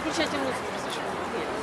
включайте музыку.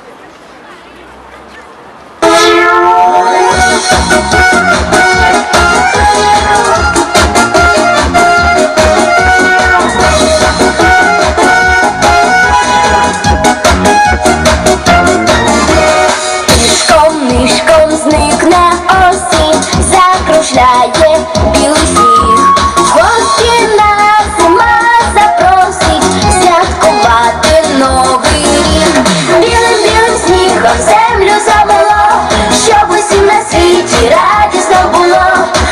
і радісно було,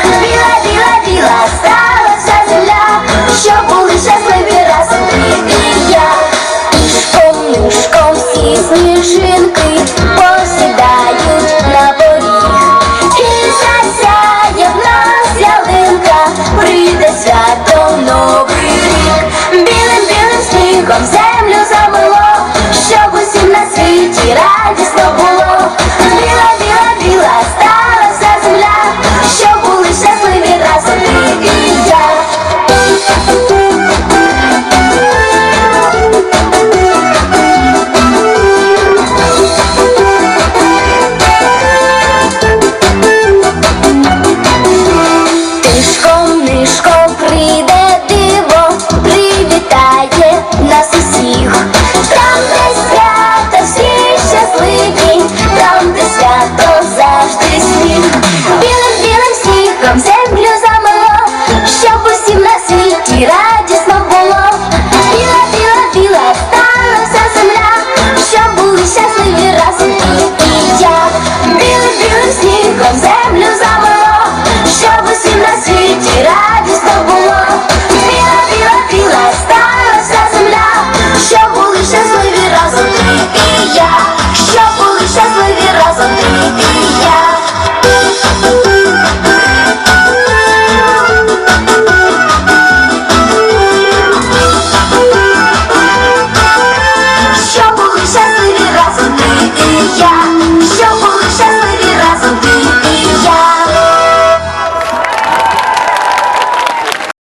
біла, біла, біла, стала вся земля, що були щасливі разом і я, Мішком, мішком всі сніжинки посідають на поріг. І засяє ялинка, прийде свято новий рік, білим, білим снігом землю замило, щоб усім на світі радісно було.